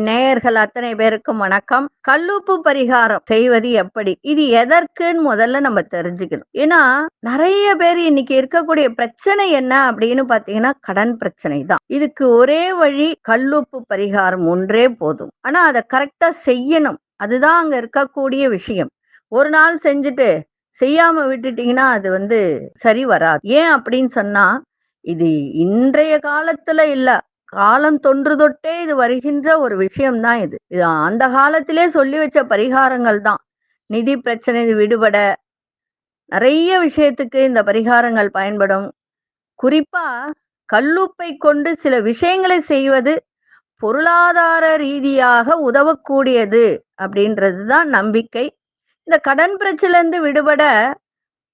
நேயர்கள் அத்தனை பேருக்கும் வணக்கம். கல்லுப்பு பரிகாரம் செய்வது எப்படி? இது எதற்குன்னு முதல்ல நம்ம தெரிஞ்சுக்கணும். ஏன்னா நிறைய பேர் இன்னைக்கு இருக்கக்கூடிய பிரச்சனை என்ன அப்படின்னு பாத்தீங்கன்னா கடன் பிரச்சனை தான். இதுக்கு ஒரே வழி கல்லுப்பு பரிகாரம் ஒன்றே போதும். ஆனா அதை கரெக்டா செய்யணும். அதுதான் அங்க இருக்கக்கூடிய விஷயம். ஒரு நாள் செஞ்சுட்டு செய்யாம விட்டுட்டீங்கன்னா அது வந்து சரி வராது. ஏன் அப்படின்னு சொன்னா இது இன்றைய காலத்துல இல்ல. காலம் தொன்று தொட்டே இது வருகின்ற ஒரு விஷயம்தான் இது. இது அந்த காலத்திலே சொல்லி வச்ச பரிகாரங்கள் தான். நிதி பிரச்சனை விடுபட நிறைய விஷயத்துக்கு இந்த பரிகாரங்கள் பயன்படும். குறிப்பா கல்லுப்பை கொண்டு சில விஷயங்களை செய்வது பொருளாதார ரீதியாக உதவக்கூடியது அப்படின்றது தான் நம்பிக்கை. இந்த கடன் பிரச்சனையிலிருந்து விடுபட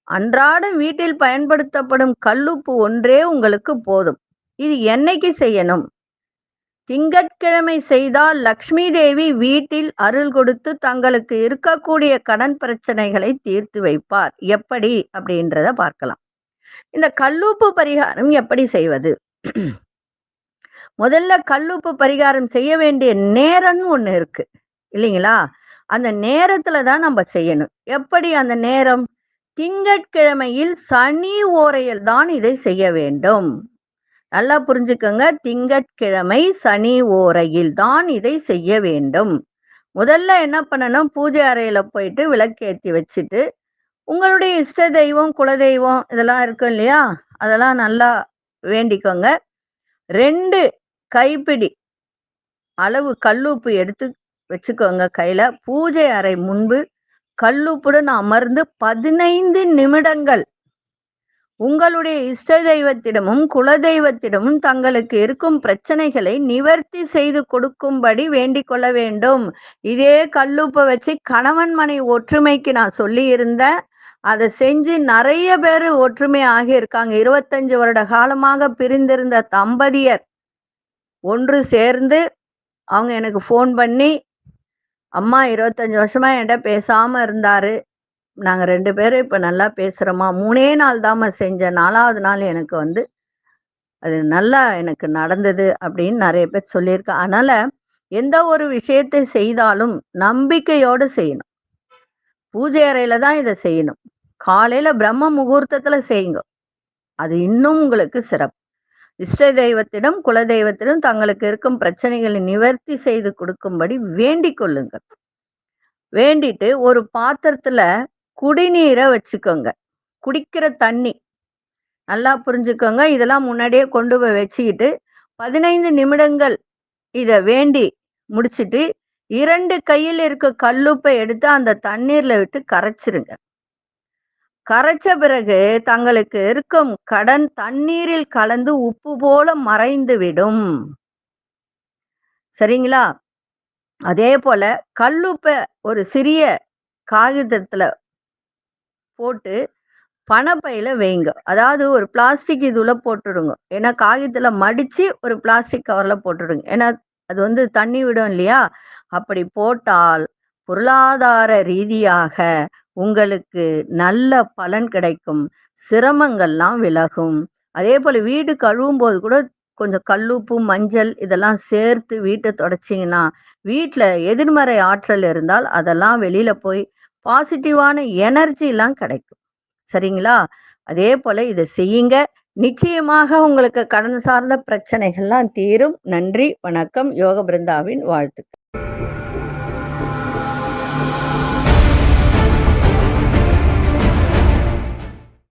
அன்றாடம் வீட்டில் பயன்படுத்தப்படும் கல்லுப்பு ஒன்றே உங்களுக்கு போதும். இது என்னைக்கு செய்யணும்? திங்கட்கிழமை செய்தால் லக்ஷ்மி தேவி வீட்டில் அருள் கொடுத்து தங்களுக்கு இருக்கக்கூடிய கடன் பிரச்சனைகளை தீர்த்து வைப்பார். எப்படி? அப்படின்றத பார்க்கலாம். இந்த கல்லுப்பு பரிகாரம் எப்படி செய்வது? முதல்ல கல்லுப்பு பரிகாரம் செய்ய வேண்டிய நேரம்னு ஒன்று இருக்கு. இல்லைங்களா? அந்த நேரத்துல தான் நம்ம செய்யணும். எப்படி அந்த நேரம்? திங்கட்கிழமையில் சனி ஓரையில் தான் இதை செய்ய வேண்டும். நல்லா புரிஞ்சுக்கோங்க. திங்கட்கிழமை சனி ஓரையில் தான் இதை செய்ய வேண்டும். முதல்ல என்ன பண்ணணும்? பூஜை அறையில போயிட்டு விளக்கேற்றி வச்சுட்டு உங்களுடைய இஷ்ட தெய்வம் குலதெய்வம் இதெல்லாம் இருக்கும் இல்லையா? அதெல்லாம் நல்லா வேண்டிக்கோங்க. ரெண்டு கைப்பிடி அளவு கல்லுப்பு எடுத்து வச்சுக்கோங்க கையில. பூஜை அறை முன்பு கல்லுப்புடன் அமர்ந்து பதினைந்து நிமிடங்கள் உங்களுடைய இஷ்ட தெய்வத்திடமும் குலதெய்வத்திடமும் தங்களுக்கு இருக்கும் பிரச்சனைகளை நிவர்த்தி செய்து கொடுக்கும்படி வேண்டிக் கொள்ள வேண்டும். இதே கல்லுப்பை வச்சு கணவன் மனை ஒற்றுமைக்கு நான் சொல்லி இருந்தேன் அதை செஞ்சு நிறைய பேர் ஒற்றுமை ஆகியிருக்காங்க. இருபத்தஞ்சு வருட காலமாக பிரிந்திருந்த தம்பதியர் ஒன்று சேர்ந்து அவங்க எனக்கு ஃபோன் பண்ணி அம்மா இருபத்தஞ்சு வருஷமா என்கிட்ட பேசாம இருந்தாரு. நாங்க ரெண்டு பேரும் இப்ப நல்லா பேசுறோமா? மூணே நாள் தாம்மா செஞ்ச நாலாவது நாள் எனக்கு வந்து அது நல்லா எனக்கு நடந்தது அப்படின்னு நிறைய பேர் சொல்லியிருக்கேன் அதனால எந்த ஒரு விஷயத்தை செய்தாலும் நம்பிக்கையோடு செய்யணும். பூஜை அறையில தான் இதை செய்யணும். காலையில பிரம்ம முகூர்த்தத்துல செய்யுங்க. அது இன்னும் உங்களுக்கு சிறப்பு. இஷ்ட தெய்வத்திடம் குலதெய்வத்திடம் தங்களுக்கு இருக்கும் பிரச்சனைகளை நிவர்த்தி செய்து கொடுக்கும்படி வேண்டிக் கொள்ளுங்கள். வேண்டிட்டு ஒரு பாத்திரத்துல குடிநீரை வச்சுக்கோங்க. குடிக்கிற தண்ணி. நல்லா புரிஞ்சுக்கோங்க. இதெல்லாம் முன்னாடியே கொண்டு போய் வச்சுக்கிட்டு பதினைந்து நிமிடங்கள் இதை வேண்டி முடிச்சுட்டு இரண்டு கையில் இருக்க கல்லுப்பை எடுத்து அந்த தண்ணீர்ல விட்டு கரைச்சிருங்க. கரைச்ச பிறகு தங்களுக்கு இருக்கும் கடன் தண்ணீரில் கலந்து உப்பு போல மறைந்து விடும் சரிங்களா? அதே போல கல்லுப்பை ஒரு சிறிய காகிதத்துல போட்டு பணப்பையில வைங்க. அதாவது ஒரு பிளாஸ்டிக் இதுல போட்டுடுங்க. ஏன்னா காகிதத்துல மடிச்சு ஒரு பிளாஸ்டிக் கவர்ல போட்டுடுங்க. ஏன்னா அது வந்து தண்ணி விடும் இல்லையா? அப்படி போட்டால் பொருளாதார ரீதியாக உங்களுக்கு நல்ல பலன் கிடைக்கும். சிரமங்கள்லாம் விலகும். அதே போல் வீடு கழுவும் போது கூட கொஞ்சம் கல்லுப்பு மஞ்சள் இதெல்லாம் சேர்த்து வீட்டை தொடச்சிங்கன்னா வீட்டில் எதிர்மறை ஆற்றல் இருந்தால் அதெல்லாம் வெளியில் போய் பாசிட்டிவான எனர்ஜிலாம் கிடைக்கும். சரிங்களா? அதே போல் இதை செய்யுங்க. நிச்சயமாக உங்களுக்கு கடன் சார்ந்த பிரச்சனைகள்லாம் தீரும். நன்றி வணக்கம். யோக பிருந்தாவின் வாழ்த்துக்கள்.